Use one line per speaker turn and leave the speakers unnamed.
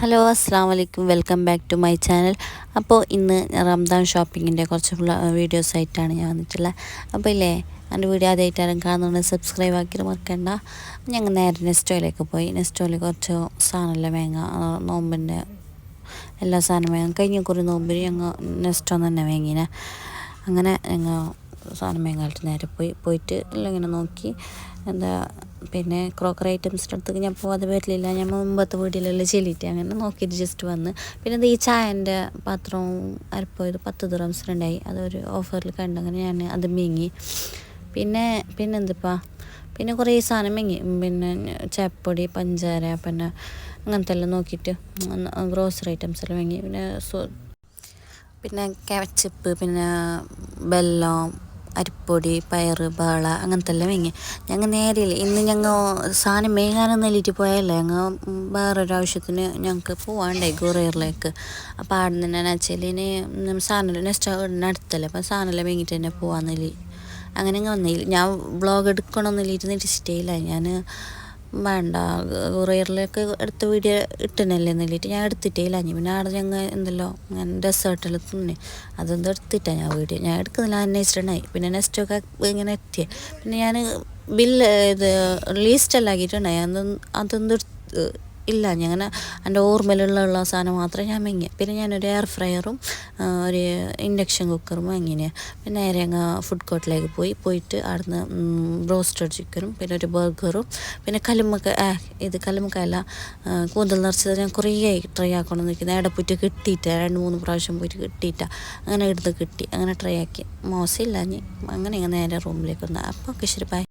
Hello അസ്സാം വലൈക്കും welcome back to my channel അപ്പോൾ ഇന്ന് റംദാൻ ഷോപ്പിങ്ങിന്റെ കുറച്ച് വീഡിയോസ് ആയിട്ടാണ് ഞാൻ വന്നിട്ടുള്ളത് അപ്പോൾ ഇല്ലേ എന്റെ വീഡിയോ ആദ്യമായിട്ടാരും കാണുന്നുണ്ട് സബ്സ്ക്രൈബ് ആക്കി മറക്കണ്ട. ഞങ്ങൾ നേരെ നെസ്റ്റോയിലേക്ക് പോയി. നെസ്റ്റോയിൽ കുറച്ച് സാധനമല്ല വേങ്ങ നോമ്പിന്റെ എല്ലാ സാധനവും വേങ്ങ കഴിഞ്ഞ കുറി നോമ്പിന് ഞങ്ങൾ നെസ്റ്റോ തന്നെ വേങ്ങിനെ. അങ്ങനെ ഞങ്ങൾ സാധനം വേങ്ങായിട്ട് നേരെ പോയി പോയിട്ട് എല്ലാം ഇങ്ങനെ നോക്കി. എന്താ പിന്നെ ക്രോക്കറി ഐറ്റംസിന്റെ അടുത്തേക്ക് ഞാൻ പോകാതെ പറ്റില്ല ഞാൻ മുമ്പത്തെ വീട്ടിലെല്ലാം ചെല്ലിയിട്ട് അങ്ങനെ നോക്കിയിട്ട് ജസ്റ്റ് വന്ന്. പിന്നെ ഈ ചായന്റെ പാത്രവും അരപ്പോയത് പത്ത് ദുറംസിനുണ്ടായി അതൊരു ഓഫറിൽ കണ്ടു അങ്ങനെ ഞാൻ അത് മീങ്ങി. പിന്നെ പിന്നെ എന്തിപ്പാ? പിന്നെ കുറേ സാധനം മീങ്ങി. പിന്നെ ചായപ്പൊടി പഞ്ചാര പിന്നെ അങ്ങനത്തെ എല്ലാം നോക്കിയിട്ട് ഗ്രോസറി ഐറ്റംസ് എല്ലാം വാങ്ങി. പിന്നെ പിന്നെ കെച്ചപ്പ് പിന്നെ വെല്ലം അരിപ്പൊടി പയർ ബാള അങ്ങനത്തെ എല്ലാം വാങ്ങി ഞങ്ങൾ നേരെയില്ല ഇന്ന് ഞങ്ങൾ സാധനം മേങ്ങാനൊന്നും എല്ലിട്ട് പോയല്ലേ. ഞങ്ങൾ വേറൊരു ആവശ്യത്തിന് ഞങ്ങൾക്ക് പോവാണ്ടായി ഗുറേറിലേക്ക് അപ്പോൾ അവിടെ നിന്ന് തന്നെ ഇനി സാധനം നെക്സ്റ്റ് അടുത്തല്ലേ. അപ്പം സാധനമെല്ലാം വാങ്ങിയിട്ട് തന്നെ പോവാന്നില്ല അങ്ങനെ വന്നില്ല ഞാൻ വ്ളോഗ് എടുക്കണമെന്നില്ല ഇരുന്നിട്ട് ഇഷ്ടമില്ല ഞാൻ വേണ്ട. കൊറിയറിലേക്ക് എടുത്ത വീഡിയോ ഇട്ടനല്ലേ എന്നിട്ട് ഞാൻ എടുത്തിട്ടേ ഇല്ല പിന്നെ ആടെ ഞങ്ങൾ എന്തല്ലോ ഞാൻ ഡെസേർട്ടിൽ തിന്നെ. അതൊന്നും എടുത്തിട്ടാണ് ഞാൻ വീഡിയോ. ഞാൻ എടുക്കുന്നില്ല അന്വേഷിച്ചിട്ടുണ്ടായി. പിന്നെ നെക്സ്റ്റ് ഒക്കെ ഇങ്ങനെ എത്തിയേ. പിന്നെ ഞാൻ ബില്ല് ഇത് ലീസ്റ്റെല്ലാം ആക്കിയിട്ടുണ്ടായി. അതൊന്നും അതൊന്നും ഇല്ല ഞാൻ എന്റെ ഓർമ്മയിലുള്ള സാധനം മാത്രമേ ഞാൻ വാങ്ങിയ. പിന്നെ ഞാനൊരു എയർ ഫ്രയറും ഒരു ഇൻഡക്ഷൻ കുക്കറും വാങ്ങിനെ. പിന്നെ നേരെ അങ്ങ് ഫുഡ് കോർട്ടിലേക്ക് പോയി. പോയിട്ട് അവിടുന്ന് ബ്രോസ്റ്റഡ് ചിക്കനും പിന്നെ ഒരു ബർഗറും പിന്നെ കല്ലുമ്മക്ക ഇത് കല്ലുമ്മക്കല്ല കൂന്തൽ നിറച്ചത് ഞാൻ കുറേ ട്രൈ ആക്കണം നിൽക്കുന്നത് പോയിട്ട് കിട്ടിയിട്ട് രണ്ട് മൂന്ന് പ്രാവശ്യം പോയിട്ട് കിട്ടിയിട്ട അങ്ങനെ എടുത്ത് കിട്ടി അങ്ങനെ ട്രൈ ആക്കി. മോശമില്ല അങ്ങനെ ഇങ്ങനെ നേരെ റൂമിലേക്ക് വന്നു. അപ്പോൾ ഒക്കെ ശരി ബൈ